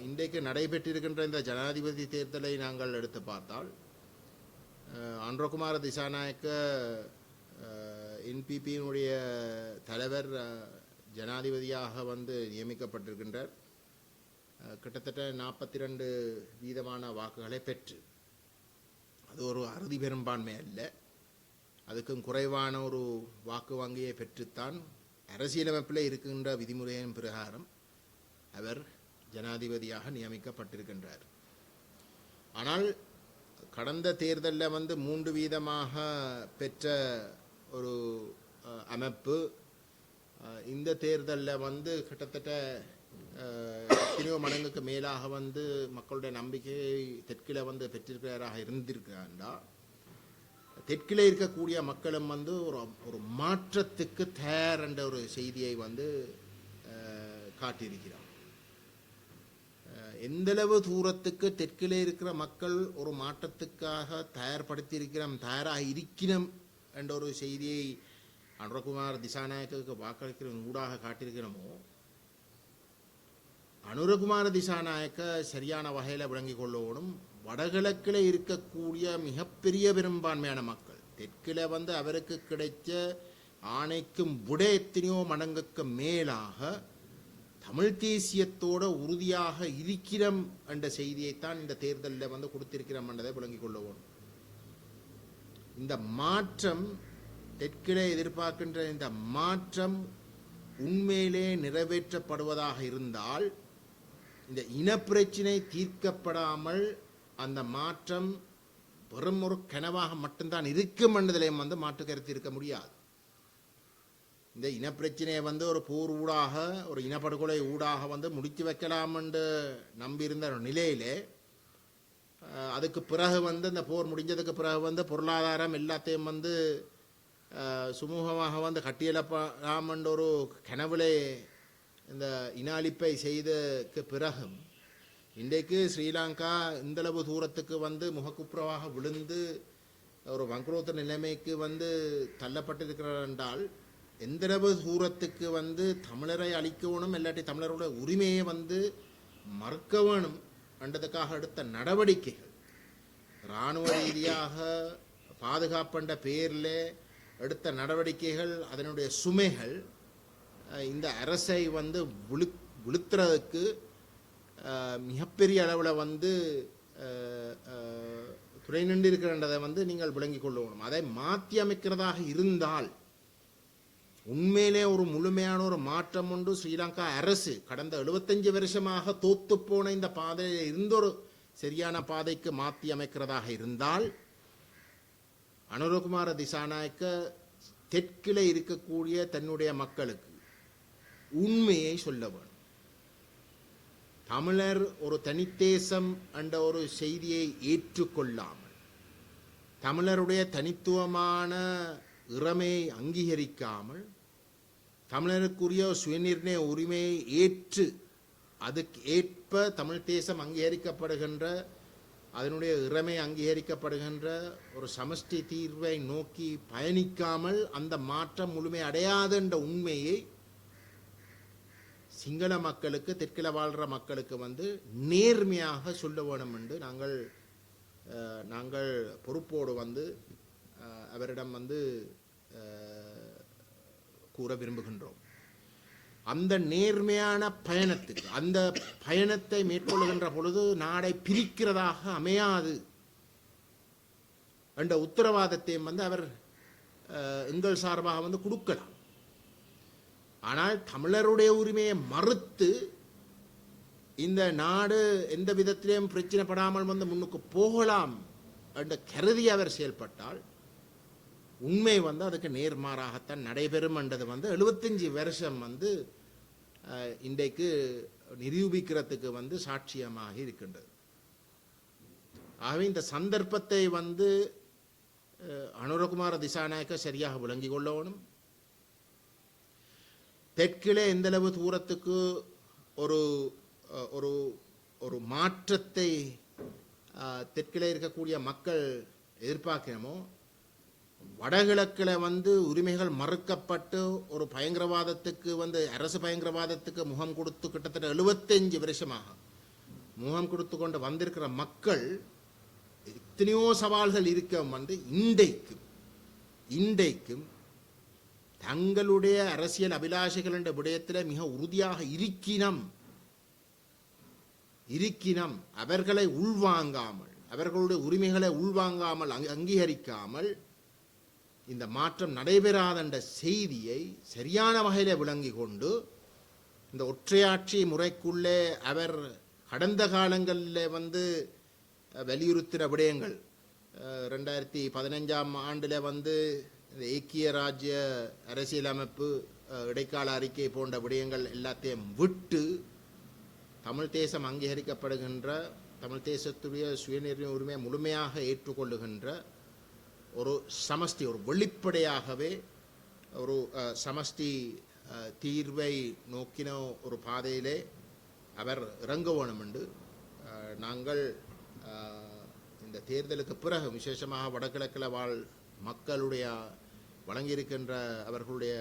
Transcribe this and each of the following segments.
இன்றைக்கு நடைபெற்றிருக்கின்ற இந்த ஜனாதிபதி தேர்தலை நாங்கள் எடுத்து பார்த்தால் அஹ், அன்றகுமார திசாநாயக்க என்பிபியினுடைய தலைவர் ஜனாதிபதியாக வந்து நியமிக்கப்பட்டிருக்கின்றார். கிட்டத்தட்ட நாற்பத்தி ரெண்டு வீதமான வாக்குகளை பெற்று அது ஒரு அறுதி பெரும்பான்மை அல்ல. அதுக்கும் குறைவான ஒரு வாக்கு வங்கியை பெற்றுத்தான் அரசியலமைப்பில் இருக்கின்ற விதிமுறையின் பிரகாரம் அவர் ஜனாதிபதியாக நியமிக்கப்பட்டிருக்கின்றார். ஆனால் கடந்த தேர்தலில் வந்து மூன்று வீதமாக பெற்ற ஒரு அமைப்பு இந்த தேர்தலில் வந்து கிட்டத்தட்ட எத்தனையோ மடங்குக்கு மேலாக வந்து மக்களுடைய நம்பிக்கையை தெற்கில் வந்து பெற்றிருக்கிறாராக இருந்திருக்காண்டா தெற்கில் இருக்கக்கூடிய மக்களும் வந்து ஒரு ஒரு மாற்றத்துக்கு தயார் என்ற ஒரு செய்தியை வந்து காட்டியிருக்கிறார். எந்தளவு தூரத்துக்கு தெற்கிலே இருக்கிற மக்கள் ஒரு மாற்றத்துக்காக தயார்படுத்தியிருக்கிறோம் தயாராக இருக்கிறோம் என்ற ஒரு செய்தியை அனுரகுமார் திசாநாயக்கருக்கு வாக்களிக்கிற ஊடாக காட்டியிருக்கிறோமோ அனுரகுமார திசாநாயக்க சரியான வகையில் விளங்கிக் கொள்ளணும் வடகிழக்கில் இருக்கக்கூடிய மிகப்பெரிய பெரும்பான்மையான மக்கள் தெற்கில் வந்து அவருக்கு கிடைச்ச ஆணைக்கும் விட எத்தனையோ மடங்குக்கு மேலாக தமிழ் தேசியத்தோட உறுதியாக இருக்கிறோம் என்ற செய்தியைத்தான் இந்த தேர்தலில் வந்து கொடுத்திருக்கிறோம் என்றதை விளங்கிக் கொள்ளவும். இந்த மாற்றம் தெற்கிலே எதிர்பார்க்கின்ற இந்த மாற்றம் உண்மையிலே நிறைவேற்றப்படுவதாக இருந்தால் இந்த இனப்பிரச்சினை தீர்க்கப்படாமல் அந்த மாற்றம் வெறும் ஒரு கனவாக மட்டும்தான் இருக்கும் என்றதிலையும் வந்து மாற்று கருத்து இருக்க முடியாது. இந்த இனப்பிரச்சனையை வந்து ஒரு போர் ஊடாக ஒரு இனப்படுகொலை ஊடாக வந்து முடித்து வைக்கலாம் என்று நம்பியிருந்த நிலையிலே அதுக்கு பிறகு வந்து இந்த போர் முடிஞ்சதுக்கு பிறகு வந்து பொருளாதாரம் எல்லாத்தையும் வந்து சுமூகமாக வந்து கட்டியெழுப்பலாம் என்ற ஒரு கனவுலே இந்த இன அழிப்பை செய்ததுக்கு பிறகும் இன்றைக்கு ஸ்ரீலங்கா இந்தளவு தூரத்துக்கு வந்து முகக்குப்புறவாக விழுந்து ஒரு வங்குரோத்த நிலைமைக்கு வந்து தள்ளப்பட்டிருக்கிறார் என்றால் எந்தளவு தூரத்துக்கு வந்து தமிழரை அழிக்கணும் இல்லாட்டி தமிழரோட உரிமையை வந்து மறுக்க வேணும் என்றதுக்காக எடுத்த நடவடிக்கைகள். இராணுவ ரீதியாக பாதுகாப்புன்ற பேரில் எடுத்த நடவடிக்கைகள் அதனுடைய சுமைகள் இந்த அரசை வந்து விழு விழுத்துறதுக்கு மிகப்பெரிய அளவில் வந்து துறை துணை நின்று இருக்கிறன்றதை வந்து நீங்கள் விளங்கிக் கொள்ளணும். அதை மாற்றி அமைக்கிறதாக இருந்தால் உண்மையிலே ஒரு முழுமையான ஒரு மாற்றம் உண்டு. ஸ்ரீலங்கா அரசு கடந்த 75 வருஷமாக தோத்து போன இந்த பாதையில் இருந்த ஒரு சரியான பாதைக்கு மாற்றி அமைக்கிறதாக இருந்தால் அனுரகுமார திசாநாயக்க தெற்கில் இருக்கக்கூடிய தன்னுடைய மக்களுக்கு உண்மையை சொல்ல வேணும். தமிழர் ஒரு தனித்தேசம் என்ற ஒரு செய்தியை ஏற்றுக்கொள்ளாமல் தமிழருடைய தனித்துவமான இறமையை அங்கீகரிக்காமல் தமிழருக்குரிய சுயநிர்ணய உரிமையை ஏற்று அதுக்கு ஏற்ப தமிழ் தேசம் அங்கீகரிக்கப்படுகின்ற அதனுடைய இறமை அங்கீகரிக்கப்படுகின்ற ஒரு சமஷ்டி தீர்வை நோக்கி பயணிக்காமல் அந்த மாற்றம் முழுமை அடையாது என்ற உண்மையை சிங்கள மக்களுக்கு தெற்கில் வாழ்கிற மக்களுக்கு வந்து நேர்மையாக சொல்ல வேணும் என்று நாங்கள் நாங்கள் பொறுப்போடு வந்து அவரிடம் வந்து கூற விரும்புகின்றோம். அந்த நேர்மையான பயணத்துக்கு அந்த பயணத்தை மேற்கொள்ளுகின்ற பொழுது நாடை பிரிக்கிறதாக அமையாது என்ற உத்தரவாதத்தையும் வந்து அவர் எங்கள் சார்பாக வந்து கொடுக்கலாம். ஆனால் தமிழருடைய உரிமையை மறுத்து இந்த நாடு எந்த விதத்திலையும் பிரச்சனைப்படாமல் வந்து முன்னுக்கு போகலாம் என்ற கருதி அவர் செயல்பட்டால் உண்மை வந்து அதுக்கு நேர்மாறாகத்தான் நடைபெறும் என்றது வந்து 75 வருஷம் வந்து அஹ், இன்றைக்கு நிரூபிக்கிறதுக்கு வந்து சாட்சியமாக இருக்கின்றது. ஆகவே இந்த சந்தர்ப்பத்தை வந்து அனுரகுமார திசாநாயக்க சரியாக விளங்கி கொள்ளணும். தெற்கிலே எந்தளவு தூரத்துக்கு ஒரு ஒரு ஒரு மாற்றத்தை தெற்கிலே இருக்கக்கூடிய மக்கள் எதிர்பார்க்கிறோமோ வடகிழக்கில் வந்து உரிமைகள் மறுக்கப்பட்டு ஒரு பயங்கரவாதத்துக்கு வந்து அரசு பயங்கரவாதத்துக்கு முகம் கொடுத்து கிட்டத்தட்ட 75 வருஷமாக முகம் கொடுத்து கொண்டு வந்திருக்கிற மக்கள் எத்தனையோ சவால்கள் இருக்க வந்து இன்றைக்கும் இன்றைக்கும் தங்களுடைய அரசியல் அபிலாஷைகள் என்ற விடயத்தில் மிக உறுதியாக இருக்கினம். இருக்கினம். அவர்களை உள்வாங்காமல் அவர்களுடைய உரிமைகளை உள்வாங்காமல் அங்க- அங்கீகரிக்காமல் இந்த மாற்றம் நடைபெறாதென்ற செய்தியை சரியான வகையில் விளங்கி கொண்டு இந்த ஒற்றையாட்சி முறைக்குள்ளே அவர் கடந்த காலங்களில் வந்து வலியுறுத்தின விடயங்கள் ரெண்டாயிரத்தி பதினஞ்சாம் ஆண்டில் வந்து இந்த ஏக்கிய ராஜ்ய அரசியலமைப்பு இடைக்கால அறிக்கை போன்ற விடயங்கள் எல்லாத்தையும் விட்டு தமிழ் தேசம் அங்கீகரிக்கப்படுகின்ற தமிழ் தேசத்துடைய சுயநிர்ணய உரிமையை முழுமையாக ஏற்றுக்கொள்ளுகின்ற ஒரு சமஷ்டி ஒரு வெளிப்படையாகவே ஒரு சமஸ்தி சமஷ்டி தீர்வை நோக்கின ஒரு பாதையிலே அவர் இறங்க வேணும் என்று நாங்கள் இந்த தேர்தலுக்கு பிறகு விசேஷமாக வடகிழக்கில் வாழ் மக்களுடைய வழங்கியிருக்கின்ற அவர்களுடைய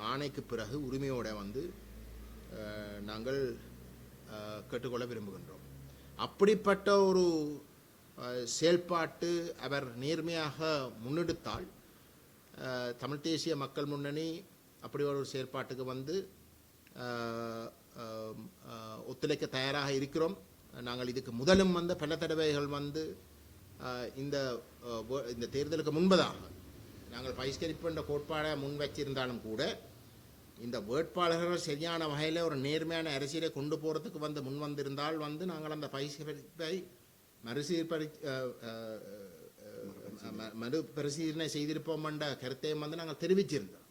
ஆணைக்கு பிறகு உரிமையோட வந்து நாங்கள் கேட்டுக்கொள்ள விரும்புகின்றோம். அப்படிப்பட்ட ஒரு செயல்பாட்டு அவர் நேர்மையாக முன்னெடுத்தால் தமிழ் தேசிய மக்கள் முன்னணி அப்படி ஒரு செயல்பாட்டுக்கு வந்து ஒத்துழைக்க தயாராக இருக்கிறோம். நாங்கள் இதுக்கு முதலும் வந்து பல தடவைகள் வந்து இந்த இந்த தேர்தலுக்கு முன்பதாக நாங்கள் பகிஷ்கரிப்பு என்ற கோட்பாடை முன் வச்சிருந்தாலும் கூட இந்த வேட்பாளர்கள் சரியான வகையில் ஒரு நேர்மையான அரசியலை கொண்டு போகிறதுக்கு வந்து முன் வந்திருந்தால் வந்து நாங்கள் அந்த பகிஷ்கரிப்பை மறுசீர்படி ம- மறு பரிசீலனை செய்திருப்போம் என்ற கருத்தையும் வந்து நாங்கள் தெரிவிச்சிருந்தோம்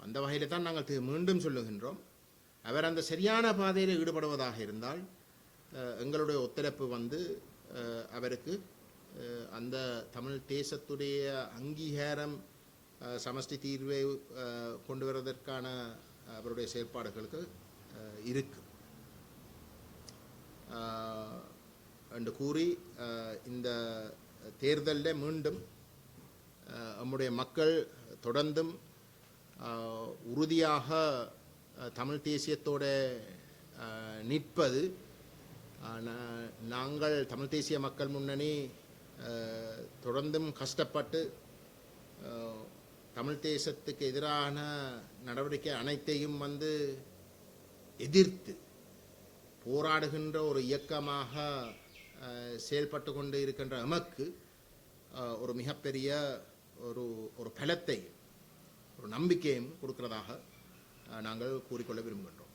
அந்த வகையில் தான் நாங்கள் மீண்டும் சொல்லுகின்றோம் அவர் அந்த சரியான பாதையில் ஈடுபடுவதாக இருந்தால் எங்களுடைய ஒத்துழைப்பு வந்து அவருக்கு அந்த தமிழ் தேசத்துடைய அங்கீகாரம் சமஷ்டி தீர்வை கொண்டு வருவதற்கான அவருடைய செயற்பாடுகளுக்கு இருக்குது இருக்கு என்று கூறி இந்த தேர்தலில் மீண்டும் நம்முடைய மக்கள் தொடர்ந்தும் உறுதியாக தமிழ் தேசியத்தோட நிற்பது நாங்கள் தமிழ் தேசிய மக்கள் முன்னணி தொடர்ந்தும் கஷ்டப்பட்டு தமிழ் தேசத்துக்கு எதிரான நடவடிக்கை அனைத்தையும் வந்து எதிர்த்து போராடுகின்ற ஒரு இயக்கமாக செயல்பட்டு கொண்டு இருக்கின்ற எமக்கு ஒரு மிகப்பெரிய ஒரு ஒரு பலத்தை ஒரு நம்பிக்கையும் கொடுக்கிறதாக நாங்கள் கூறிக்கொள்ள விரும்புகின்றோம்.